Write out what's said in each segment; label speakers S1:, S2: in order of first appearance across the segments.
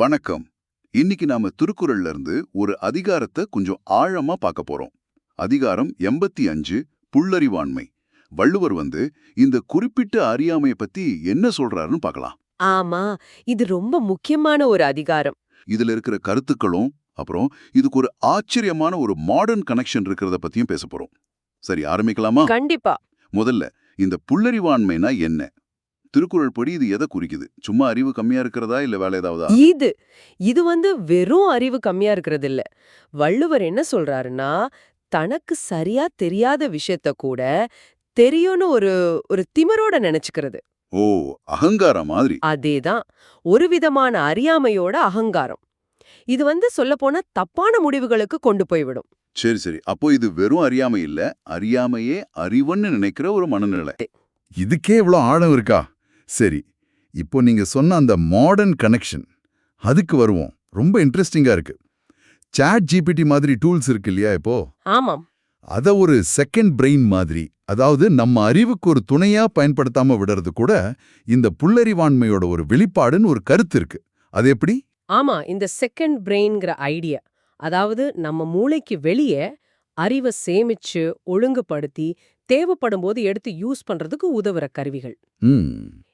S1: வணக்கம். இன்னைக்கு நாம திருக்குறள்ல இருந்து ஒரு அதிகாரத்தை கொஞ்சம் ஆழமா பார்க்க போறோம். அதிகாரம் எண்பத்தி அஞ்சு புல்லறிவாண்மை. வள்ளுவர் வந்து இந்த குறிப்பிட்ட அறியாமைய பத்தி என்ன சொல்றாருன்னு பார்க்கலாம்.
S2: ஆமா இது ரொம்ப முக்கியமான ஒரு அதிகாரம்.
S1: இதுல இருக்கிற கருத்துக்களும் அப்புறம் இதுக்கு ஒரு ஆச்சரியமான ஒரு மாடர்ன் கனெக்ஷன் இருக்கிறத பத்தியும் பேச போறோம். சரி ஆரம்பிக்கலாமா?
S2: கண்டிப்பா.
S1: முதல்ல இந்த புல்லறிவாண்மைனா என்ன? திருக்குறள் படி இது எதை குறிக்குது? சும்மா அறிவு கம்மியா இருக்கிறதா இல்ல வேற ஏதாவதா?
S2: இது இது வந்து வெறும் அறிவு கம்மியா இருக்கிறது இல்ல வள்ளுவர் என்ன சொல்றாருன்னா தனக்கு சரியா தெரியாத விஷயத்த கூட தெரியும்னு ஒரு ஒரு திமிரோட நினைச்சுக்கிறது.
S1: ஓ அகங்காரம் மாதிரி.
S2: அதேதான். ஒரு விதமான அறியாமையோட அகங்காரம். இது வந்து சொல்லப்போனா தப்பான முடிவுகளுக்கு கொண்டு போய்விடும்
S1: சரி சரி. அப்போ இது வெறும் அறியாமை இல்ல அறியாமையே அறிவுன்னு நினைக்கிற ஒரு மனநிலை.
S3: இதுக்கே இவ்வளோ ஆழம் இருக்கா? சரி இப்போ நீங்க சொன்ன அந்த மாடர்ன் கனெக்ஷன் அதுக்கு வருவோம். ரொம்ப இன்ட்ரெஸ்டிங்கா இருக்கு. சாட் ஜிபிடி மாதிரி டூல்ஸ் இருக்கு இல்லையா இப்போ?
S2: ஆமாம்.
S3: அத ஒரு செகண்ட் பிரெயின் மாதிரி அதாவது நம்ம அறிவுக்கு ஒரு துணையா பயன்படுத்தாம விடுறது கூட இந்த புல்லறிவாண்மையோட ஒரு வெளிப்பாடுன்னு ஒரு கருத்து இருக்கு. அது எப்படி?
S2: ஆமா இந்த செகண்ட் பிரெயின்ங்கிற ஐடியா அதாவது நம்ம மூளைக்கு வெளியே அறிவை சேமிச்சு ஒழுங்குபடுத்தி தேவைப்படும் போது எடுத்து யூஸ் பண்றதுக்கு உதவுற கருவிகள்.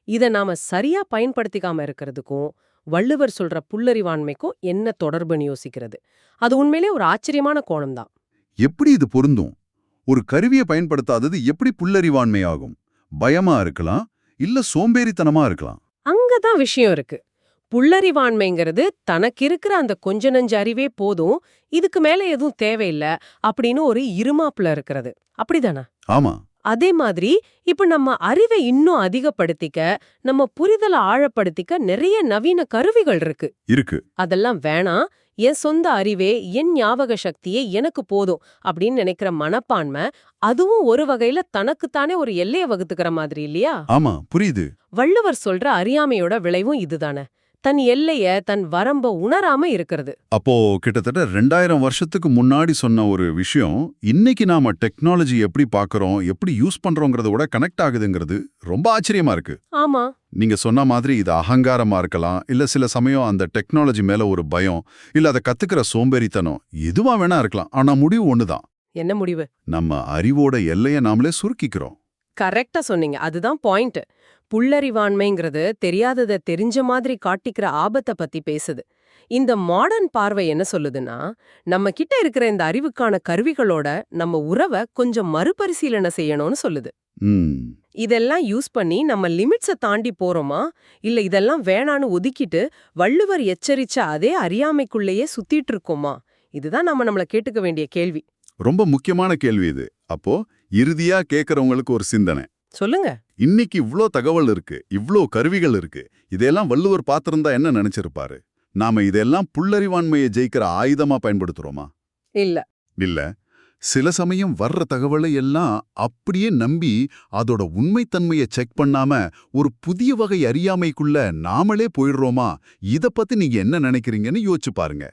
S2: இத நாம சரியா பயன்படுத்திக்காம இருக்கிறதுக்கும் வள்ளுவர் சொல்ற புல்லறிவாண்மைக்கும் என்ன தொடர்புன்னு யோசிக்கிறது. அது உண்மையிலே ஒரு ஆச்சரியமான கோணம் தான்
S3: எப்படி இது பொருந்தும்? ஒரு கருவியை பயன்படுத்தாதது எப்படி புல்லறிவாண்மை ஆகும் பயமா இருக்கலாம் இல்ல சோம்பேறித்தனமா இருக்கலாம்?
S2: அங்கதான் விஷயம் இருக்கு. புல்லறிவாண்மைங்கிறது தனக்கு இருக்கிற அந்த கொஞ்ச நஞ்ச அறிவே போதும் இதுக்கு மேல எதுவும் தேவையில்ல அப்படின்னு ஒரு இருமாப்புல இருக்கிறது. அப்படிதானே?
S3: ஆமா.
S2: அதே மாதிரி இப்ப நம்ம அறிவை இன்னும் அதிகப்படுத்திக்க நம்ம புரிதலை ஆழப்படுத்திக்க நிறைய நவீன கருவிகள் இருக்கு.
S3: இருக்கு.
S2: அதெல்லாம் வேணாம். என் சொந்த அறிவே என் ஞாபக சக்தியே எனக்கு போதும் அப்படின்னு நினைக்கிற மனப்பான்மை அதுவும் ஒரு வகையில தனக்குத்தானே ஒரு எல்லையை வகுத்துக்கிற மாதிரி இல்லையா?
S3: ஆமா புரியுது.
S2: வள்ளுவர் சொல்ற அறியாமையோட விளைவும் இதுதானே. தன் எல்லைய தன் வரம்ப உணராம இருக்கிறது.
S3: அப்போ கிட்டத்தட்ட ரெண்டாயிரம் வருஷத்துக்கு முன்னாடி சொன்ன ஒரு விஷயம் இன்னைக்கு நாம டெக்னாலஜி எப்படி பார்க்கறோம் எப்படி யூஸ் பண்றோங்கிறத விட கனெக்ட் ஆகுதுங்கிறது ரொம்ப ஆச்சரியமா இருக்கு.
S2: ஆமா.
S3: நீங்க சொன்ன மாதிரி இது அகங்காரமா இருக்கலாம் இல்ல சில சமயம் அந்த டெக்னாலஜி மேல ஒரு பயம் இல்ல அதை கத்துக்கிற சோம்பேறித்தனம் எதுவா வேணா இருக்கலாம் ஆனா முடிவு ஒண்ணுதான்.
S2: என்ன முடிவு?
S3: நம்ம அறிவோட எல்லைய நாமளே சுருக்கிக்கிறோம்.
S2: கரெக்டா சொன்னீங்க. அதுதான் பாயிண்ட். புல்லறிவாண்மைங்கிறது தெரியாததை தெரிஞ்ச மாதிரி காட்டிக்கிற ஆபத்தை பத்தி பேசுது. இந்த மாடர்ன் பார்வை என்ன சொல்லுதுன்னா நம்ம கிட்ட இருக்கிற இந்த அறிவுக்கான கருவிகளோட நம்ம உறவை கொஞ்சம் மறுபரிசீலனை செய்யணும்னு சொல்லுது. இதெல்லாம் யூஸ் பண்ணி நம்ம லிமிட்ஸை தாண்டி போறோமா? இல்ல இதெல்லாம் வேணான்னு ஒதுக்கிட்டு வள்ளுவர் எச்சரிச்ச அதே அறியாமைக்குள்ளேயே சுத்திட்டு இருக்கோமா? இதுதான் நம்ம நம்மள கேட்டுக்க வேண்டிய கேள்வி.
S3: ரொம்ப முக்கியமான கேள்வி இது. அப்போ இறுதியா கேக்குறவங்களுக்கு ஒரு சிந்தனை.
S2: சொல்லுங்க.
S3: இன்னைக்கு இவ்ளோ தகவல் இருக்கு இவ்ளோ கருவிகள் இருக்கு இதெல்லாம் வள்ளுவர் பாத்திருந்தா என்ன நினைச்சிருப்பாரு? நாம இதெல்லாம் புல்லறிவாண்மையை ஜெயிக்கிற ஆயுதமா பயன்படுத்துறோமா?
S2: இல்ல.
S3: இல்ல. சில சமயம் வர்ற தகவலை எல்லாம் அப்படியே நம்பி அதோட உண்மைத்தன்மையை செக் பண்ணாம ஒரு புதிய வகை அறியாமைக்குள்ள நாமளே போயிடுறோமா? இத பத்தி நீங்க என்ன நினைக்கிறீங்கன்னு யோசிச்சு பாருங்க.